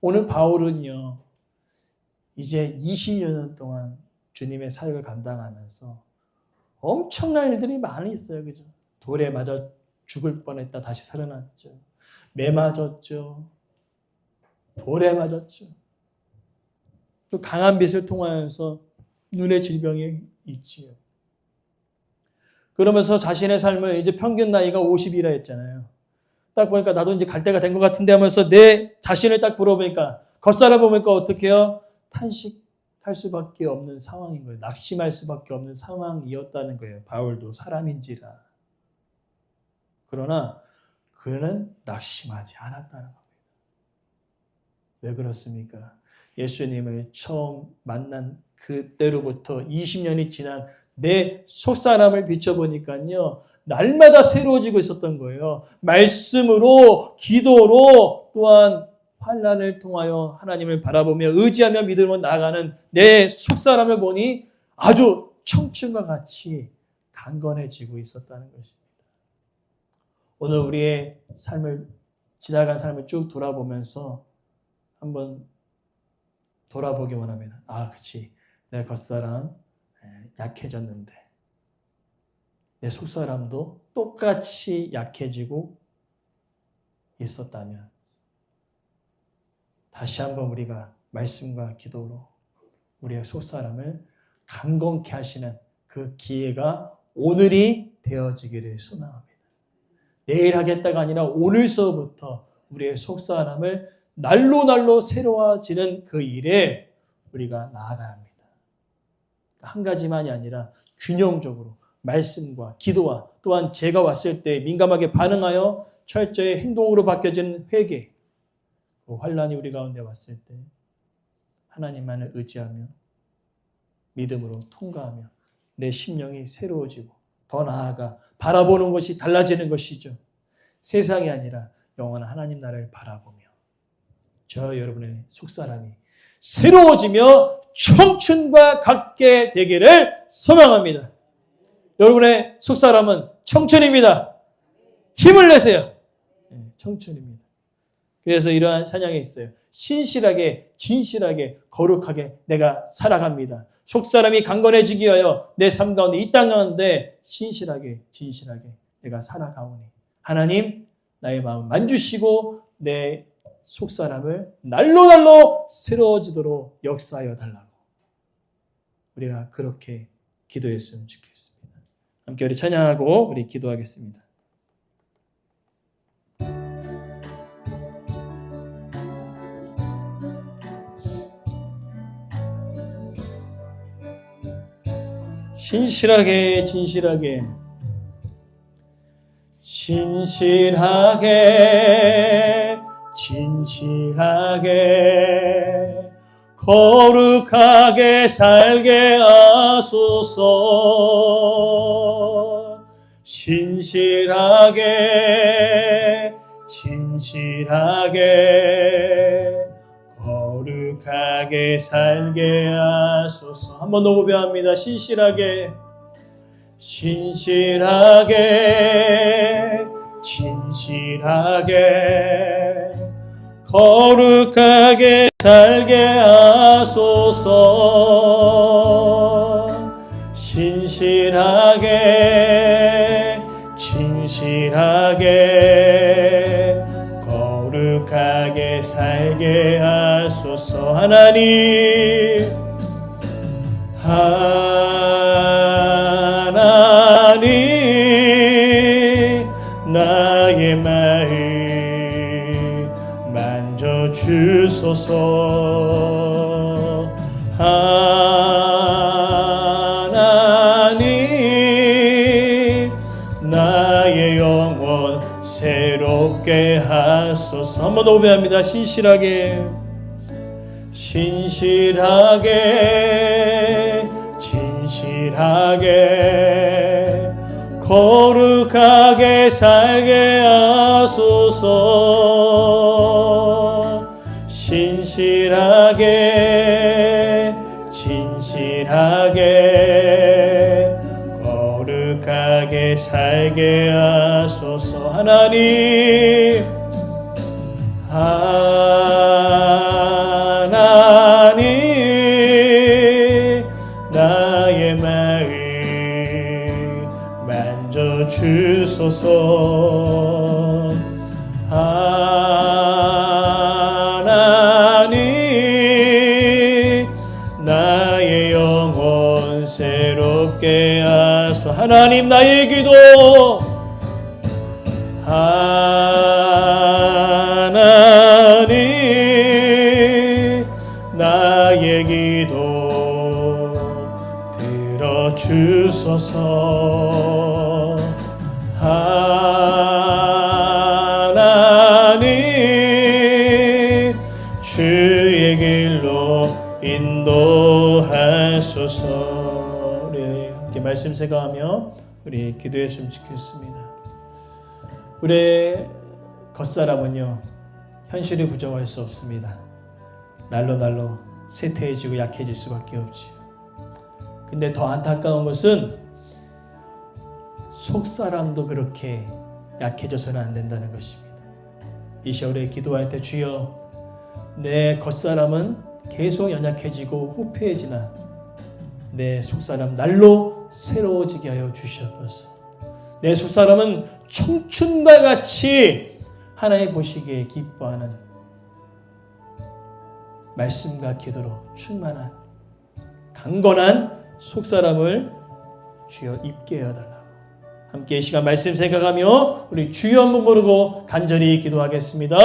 오늘 바울은요, 이제 20년 동안 주님의 사역을 감당하면서 엄청난 일들이 많이 있어요. 그죠? 돌에 맞아 죽을 뻔했다. 다시 살아났죠. 매 맞았죠. 돌에 맞았죠. 또 강한 빛을 통하여서 눈의 질병이 있지요. 그러면서 자신의 삶을 이제 평균 나이가 50이라 했잖아요. 딱 보니까 나도 이제 갈 때가 된 것 같은데 하면서 내 자신을 딱 물어보니까 겉살아 보니까 어떻게 해요? 탄식할 수밖에 없는 상황인 거예요. 낙심할 수밖에 없는 상황이었다는 거예요. 바울도 사람인지라. 그러나 그는 낙심하지 않았다는 겁니다. 왜 그렇습니까? 예수님을 처음 만난 그때로부터 20년이 지난 내 속사람을 비춰보니까요, 날마다 새로워지고 있었던 거예요. 말씀으로, 기도로, 또한 환란을 통하여 하나님을 바라보며 의지하며 믿음으로 나아가는 내 속사람을 보니 아주 청춘과 같이 강건해지고 있었다는 것입니다. 오늘 우리의 삶을, 지나간 삶을 쭉 돌아보면서 한번 돌아보기 원합니다. 아, 그치. 내 겉사람 약해졌는데 내 속사람도 똑같이 약해지고 있었다면 다시 한번 우리가 말씀과 기도로 우리의 속사람을 강건케 하시는 그 기회가 오늘이 되어지기를 소망합니다. 내일 하겠다가 아니라 오늘서부터 우리의 속사람을 날로 날로 새로워지는 그 일에 우리가 나아가야 합니다. 한 가지만이 아니라 균형적으로 말씀과 기도와 또한 제가 왔을 때 민감하게 반응하여 철저히 행동으로 바뀌어진 회개, 그 환란이 우리 가운데 왔을 때 하나님만을 의지하며 믿음으로 통과하며 내 심령이 새로워지고 더 나아가 바라보는 것이 달라지는 것이죠. 세상이 아니라 영원한 하나님 나라를 바라보며 저 여러분의 속사람이 새로워지며 청춘과 같게 되기를 소망합니다. 여러분의 속사람은 청춘입니다. 힘을 내세요. 네, 청춘입니다. 그래서 이러한 찬양이 있어요. 신실하게, 진실하게, 거룩하게 내가 살아갑니다. 속사람이 강건해지기 위하여 내 삶 가운데 이 땅 가운데 신실하게, 진실하게 내가 살아가오니 하나님 나의 마음 만주시고 내 속사람을 날로 날로 새로워지도록 역사하여 달라고 우리가 그렇게 기도했으면 좋겠습니다. 함께 우리 찬양하고 우리 기도하겠습니다. 신실하게 진실하게 신실하게 진실하게 거룩하게 살게 하소서. 신실하게 진실하게 거룩하게 살게 하소서. 한 번 더 고백합니다. 신실하게 신실하게 진실하게 거룩하게 살게 하소서. 신실하게 진실하게 거룩하게 살게 하소서. 하나님 하나님 나의 마음 주소서. 하나님 나의 영혼 새롭게 하소서. 한 번더 오배합니다. 신실하게. 신실하게 진실하게 거룩하게 살게 하소서 선하게 거룩하게 살게 하소서. 하나님 하나님 나의 마음 만져 주소서. 하나님 나의 기도. 하나님 나의 기도 들어주소서 말씀 생각하며 우리 기도했으면 좋겠습니다. 우리 겉사람은요 현실을 부정할 수 없습니다. 날로 날로 쇠퇴해지고 약해질 수밖에 없지. 근데 더 안타까운 것은 속 사람도 그렇게 약해져서는 안 된다는 것입니다. 이 시월에 기도할 때 주여 내 겉사람은 계속 연약해지고 후패해지나 내 속사람 날로 새로워지게 하여 주시옵소서. 내 속사람은 청춘과 같이 하나님 보시기에 기뻐하는 말씀과 기도로 충만한 강건한 속사람을 주여 입게 하달라. 함께 이 시간 말씀 생각하며 우리 주여 한번 부르고 간절히 기도하겠습니다.